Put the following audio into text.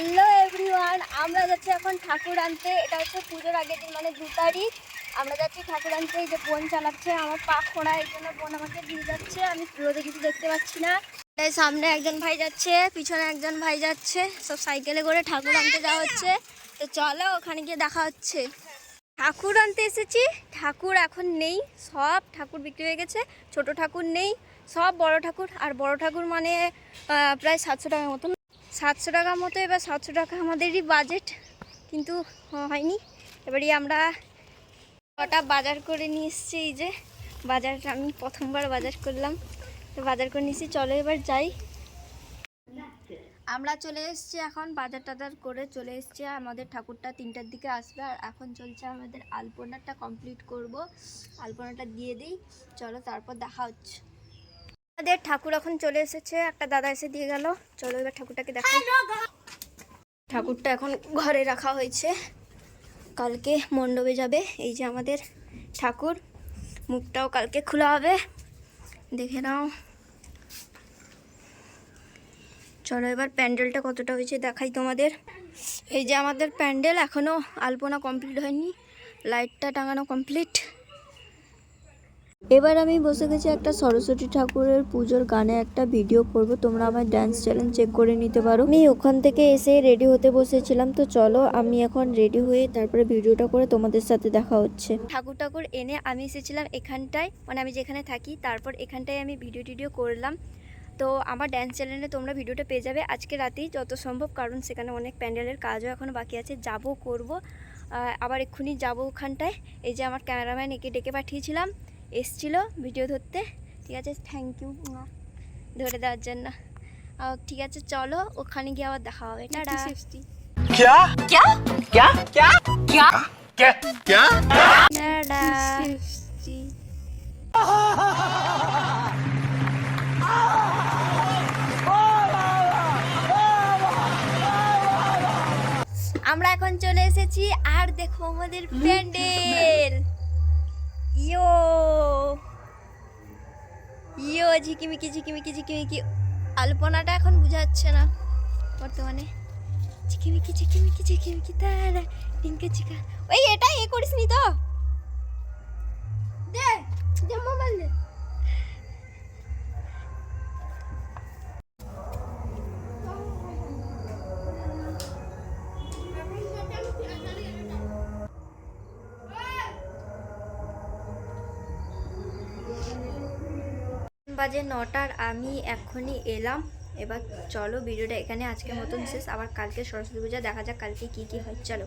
Hello everyone আমরা যাচ্ছি এখন ঠাকুর আনতে। এটা হচ্ছে পুজোর আগের দিন মানে দু তারিখ। আমরা যাচ্ছি ঠাকুর আনতে, এই যে বোন চালাচ্ছে, আমার পা খোঁড়া, এই জন্য বোন আমাকে দিয়ে যাচ্ছে। আমি রোদে কিছু দেখতে পাচ্ছি না। তাই সামনে একজন ভাই যাচ্ছে, পিছনে একজন ভাই যাচ্ছে। সব সাইকেলে করে ঠাকুর আনতে যাওয়া হচ্ছে। তো চলো ওখানে গিয়ে দেখা হচ্ছে। ঠাকুর আনতে এসেছি। ঠাকুর এখন নেই। সব ঠাকুর বিক্রি হয়ে গেছে। ছোট ঠাকুর নেই। সব বড় ঠাকুর। আর বড় ঠাকুর মানে প্রায় সাতশো টাকার মতন। সাতশো টাকা মতো, এবার সাতশো টাকা আমাদেরই বাজেট কিন্তু হয়নি। এবারে আমরা কটা বাজার করে নিয়ে এসছি, এই যে বাজার আমি প্রথমবার বাজার করলাম। তো বাজার করে নিয়েছি, চলো এবার যাই। আমরা চলে এসেছি এখন, বাজার টাজার করে চলে এসেছি আমাদের ঠাকুরটা তিনটার দিকে আসবে, আর এখন চলছে আমাদের আলপনাটা কমপ্লিট করব। আলপনাটা দিয়ে দিই, চলো তারপর দেখা হচ্ছে। আমাদের ঠাকুর এখন চলে এসেছে একটা দাদা এসে দিয়ে গেল। চলো এবার ঠাকুরটাকে দেখাই। ঠাকুরটা এখন ঘরে রাখা হয়েছে। কালকে মণ্ডপে যাবে এই যে আমাদের ঠাকুর। মুখটাও কালকে খোলা হবে। দেখে নাও। চলো এবার প্যান্ডেলটা কতটা হয়েছে দেখাই তোমাদের। এই যে আমাদের প্যান্ডেল এখনও আলপনা কমপ্লিট হয়নি লাইটটা টাঙানো কমপ্লিট এবার আমি বসে গেছি একটা সরস্বতী ঠাকুরের পুজোর গানে একটা ভিডিও করব। তোমরা আমার ড্যান্স চ্যালেঞ্জ চেক করে নিতে পারো। আমি ওখান থেকে এসে রেডি হতে বসেছিলাম। তো চলো, আমি এখন রেডি হয়ে তারপরে ভিডিওটা করে তোমাদের সাথে দেখা হচ্ছে। ঠাকুর ঠাকুর এনে আমি এসেছিলাম এখানটায় মানে আমি যেখানে থাকি, তারপর এখানটায় আমি ভিডিও টিডিও করলাম। তো আমার ড্যান্স চ্যানেলে তোমরা ভিডিওটা পেয়ে যাবে আজকে রাতেই, যত সম্ভব, কারণ সেখানে অনেক প্যান্ডেলের কাজও এখনও বাকি আছে। যাব করব। আবার এক্ষুনি যাব ওখানটায়। এই যে আমার ক্যামেরাম্যান একে ডেকে পাঠিয়েছিলাম। এসছিল ভিডিও ধরতে। ঠিক আছে থ্যাংক ইউ ধরে দেওয়ার জন্য। ঠিক আছে চলো ওখানে গিয়ে আবার দেখা হবে। টাটা। আমরা এখন চলে এসেছি আর দেখো আমাদের প্যান্ডেল ইয়ো। ইয়ো, ঝিকিমিকি ঝিকিমিকি ঝিকিমিকি। আলপনাটা এখন বোঝাচ্ছে না বর্তমানে। ঝিকিমিকি ঝিকিমিকি ঝিকিমিকি তারা টিঙ্কা চিকা ওই এটা এ করিস নি বাজে নটার আমি এখনই এলাম। এবার চলো, ভিডিওটা এখানে আজকে মতন শেষ। আবার কালকে সরস্বতী পূজা, দেখা যাক কালকে কি কি হয়। চলো।